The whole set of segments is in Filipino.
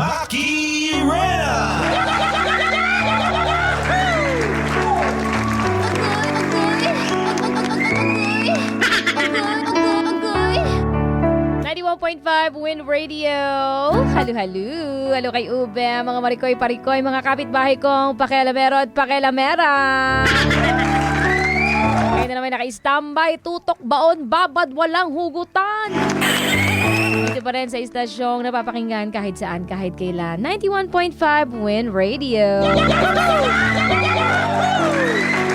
Makirena! Agoy! 91.5 Win Radio. Halo, halo. Halo kay Ube, mga marikoy, parikoy, mga kapitbahay kong pakialamero at pakialamera. Ngayon na naman naka-standby, tutok, baon, babad, walang hugutan. Dito pa rin sa istasyong napapakinggan kahit saan, kahit kailan. 91.5 Win Radio.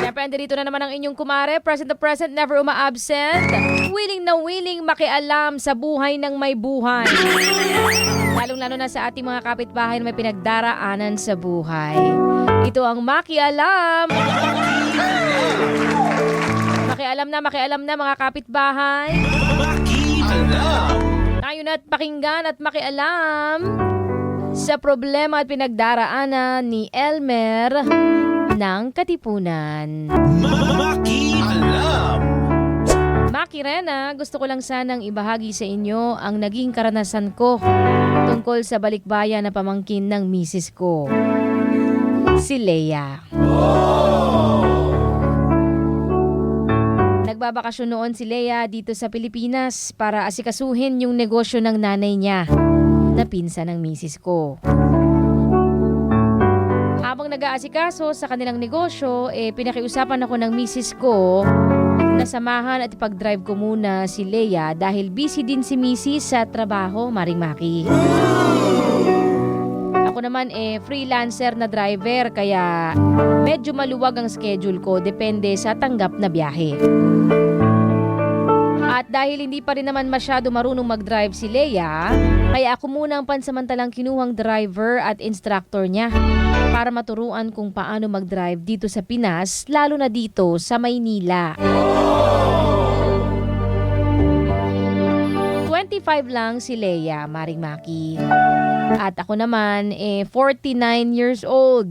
Siyempre, andito na naman ang inyong kumare. Present to present, never uma-absent. Willing na willing makialam sa buhay ng may buhay. Lalong-lalo na sa ating mga kapitbahay na may pinagdaraanan sa buhay. Ito ang makialam. Makialam na, makialam na mga kapitbahay. Makialam! Tayo na't pakinggan at makialam sa problema at pinagdaraanan ni Elmer ng Katipunan. Makialam! Maki Rena, gusto ko lang sanang ibahagi sa inyo ang naging karanasan ko tungkol sa balikbayan na pamangkin ng misis ko. Si Leia. Nagbabakasyon noon si Leia dito sa Pilipinas para asikasuhin yung negosyo ng nanay niya na pinsa ng misis ko. Habang nag-aasikaso sa kanilang negosyo, eh, pinakiusapan ako ng misis ko na samahan at ipag-drive ko muna si Leia dahil busy din si misis sa trabaho, Maring Maki. Ako naman eh freelancer na driver kaya medyo maluwag ang schedule ko depende sa tanggap na biyahe. At dahil hindi pa rin naman masyado marunong mag-drive si Leia, kaya ako muna ang pansamantalang kinuhang driver at instructor niya para maturuan kung paano mag-drive dito sa Pinas, lalo na dito sa Maynila. 25 lang si Leia, Maring Maki. At ako naman, eh, 49 years old.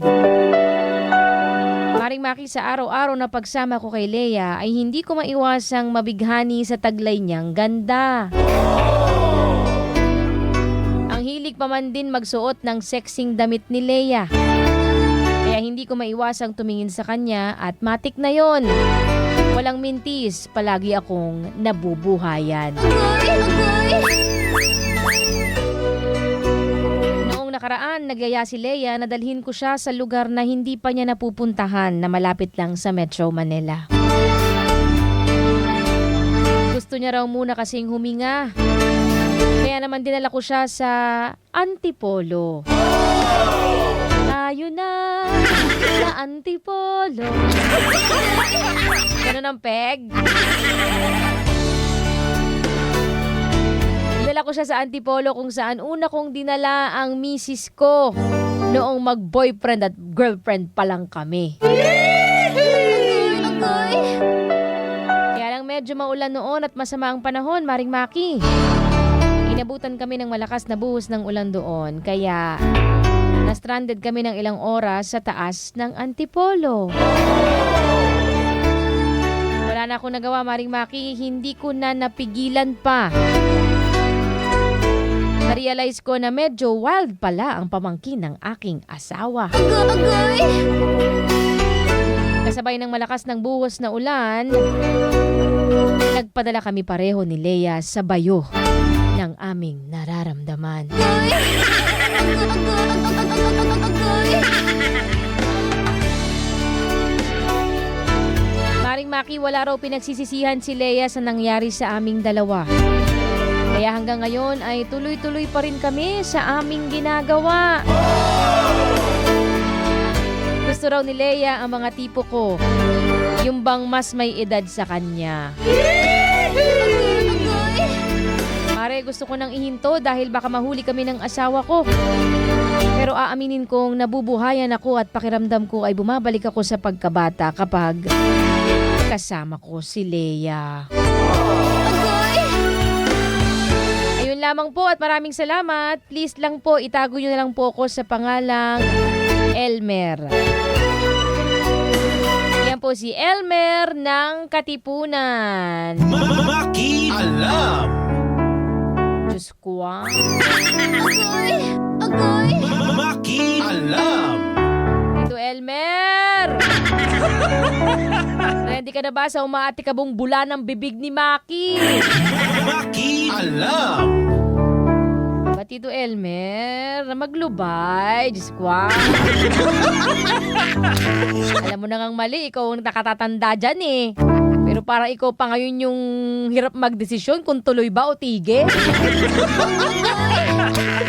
Maring Maki, sa araw-araw na pagsama ko kay Leia ay hindi ko maiwasang mabighani sa taglay niyang ganda. Ang hilig pa man din magsuot ng sexing damit ni Leia. Kaya hindi ko maiwasang tumingin sa kanya at matik na yon. Walang mintis, palagi akong nabubuhayan. Noong nakaraan, nagyaya si Leia na dalhin ko siya sa lugar na hindi pa niya napupuntahan na malapit lang sa Metro Manila. Gusto niya raw muna kasing huminga. Kaya naman dinala ko siya sa Antipolo. Tayo na sa Antipolo. Ganun ang peg. Dinala ko siya sa Antipolo kung saan una kong dinala ang misis ko noong mag-boyfriend at girlfriend pa lang kami. Kaya lang medyo maulan noon at masama ang panahon, Maring Maki. Inabutan kami ng malakas na buhos ng ulan doon, kaya na-stranded kami ng ilang oras sa taas ng Antipolo. Wala na akong nagawa, Maring Maki. Hindi ko na napigilan pa. Na-realize ko na medyo wild pala ang pamangkin ng aking asawa. Kasabay ng malakas ng buhos na ulan, nagpadala kami pareho ni Leia sa bayo ng aming nararamdaman. Maring Maki, wala raw pinagsisisihan si Leia sa nangyari sa aming dalawa. Kaya hanggang ngayon ay tuloy-tuloy pa rin kami sa aming ginagawa. Gusto raw ni Leia ang mga tipo ko. Yung bang mas may edad sa kanya. Mare, gusto ko nang ihinto dahil baka mahuli kami ng asawa ko. Pero aaminin kong nabubuhayan ako at pakiramdam ko ay bumabalik ako sa pagkabata kapag kasama ko si Leia. Ayun lamang po at maraming salamat. Please lang po, itago nyo na lang po ako sa pangalang Elmer. Yan po si Elmer ng Katipunan. Makialam! Diyos ko ah. Agoy! Agoy! Elmer! Ready ka na ba sa umaati ka bong bula ng bibig ni Maki? Maki! Alam! Batito Elmer, na maglubay, Diyos ko. Ah. Alam mo na ngang mali, ikaw ang nakatatanda dyan eh. Pero para ikaw pa ngayon yung hirap magdesisyon kung tuloy ba o tige.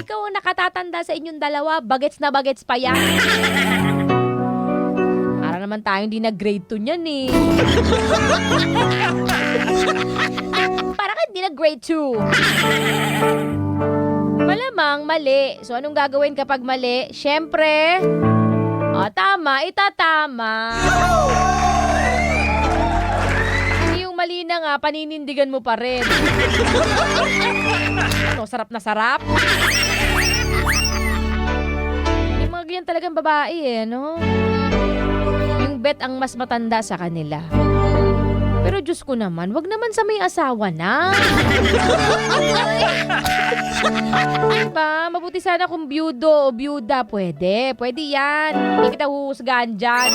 ikaw ang nakatatanda sa inyong dalawa, bagets na bagets pa yan. Naman tayong di na grade 2 niyan eh. Para ka di na grade 2. Malamang mali. So anong gagawin kapag mali? Siyempre, oh, tama, itatama. Hindi yung mali na nga, paninindigan mo pa rin. ano, sarap na sarap? Ganyan talagang babae eh, no? Yung bet ang mas matanda sa kanila. Pero Diyos ko naman, wag naman sa may asawa na. Diba? Mabuti sana kung byudo o byuda. Pwede. Pwede yan. Hindi kita huhusgahan dyan.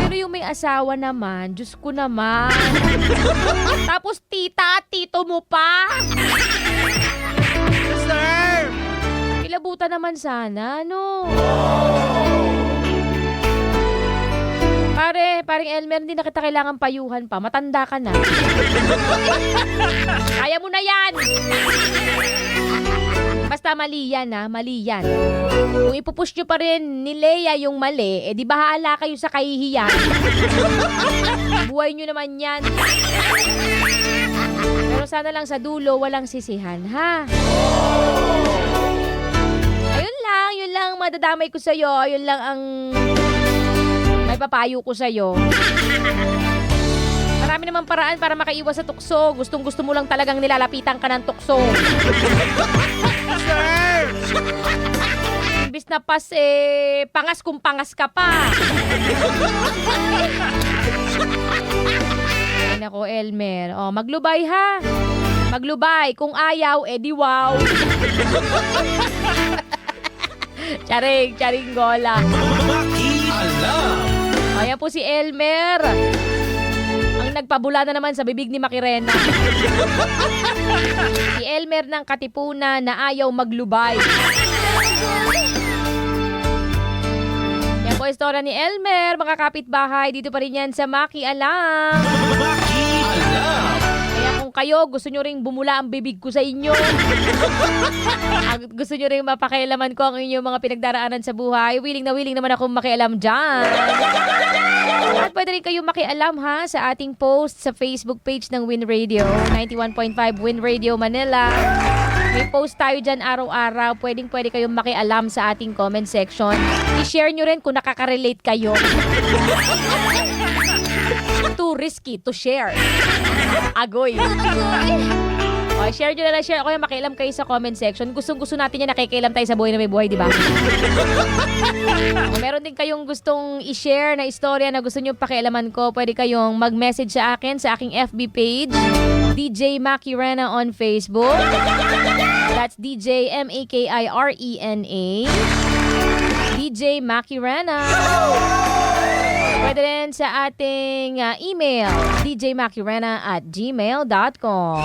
Pero yung may asawa naman, Diyos ko naman. Tapos tita tito mo pa. Sir! Kilabutan naman sana, no? Pare, paring Elmer, hindi na kita kailangan payuhan pa. Matanda ka na. Kaya mo na yan! Basta mali yan, ha? Mali yan. Kung ipupush nyo pa rin ni Leia yung mali, eh di bahala kayo sa kahihiyan. Buhay nyo naman yan. Pero sana lang sa dulo, walang sisihan, ha? Ayun lang, yun lang ang madadamay ko sa'yo. Yun lang ang may papayo ko sa'yo. Marami namang paraan para makaiwas sa tukso. Gustong gusto mo lang talagang nilalapitan ka ng tukso. Imbis na pas, eh, pangas kung pangas ka pa. Ay nako, Elmer. Oh, maglubay ha. Maglubay. Kung ayaw, eh di wow. charing, charing gola. Alam. Ayan po si Elmer. Ang nagpabula na naman sa bibig ni Makirena. si Elmer ng Katipunan na ayaw maglubay. Yan po istorya ni Elmer, mga kapitbahay. Dito pa rin yan sa Maki Alam. Maki Alam. Kaya kung kayo, gusto nyo ring bumula ang bibig ko sa inyo. Gusto nyo ring mapakialaman ko ang inyong mga pinagdaraanan sa buhay. Willing na willing naman akong makialam dyan. At pwede rin kayo makialam ha sa ating post sa Facebook page ng Win Radio, 91.5 Win Radio Manila. May post tayo dyan araw-araw. Pwedeng pwede kayong makialam sa ating comment section. I-share nyo rin kung nakaka-relate kayo. Too risky to share. Agoy. O, share nyo na lang, share. Ako yung makialam kayo sa comment section. Gustong gusto natin yan, nakikialam tayo sa buhay na may buhay, di ba? Kung meron din kayong gustong i-share na istorya na gusto nyo pakialaman ko, pwede kayong mag-message sa akin sa aking FB page, DJ Makirena on Facebook. That's DJ M-A-K-I-R-E-N-A. DJ Makirena. Pwede rin sa ating uh, email, djmakirena at gmail.com.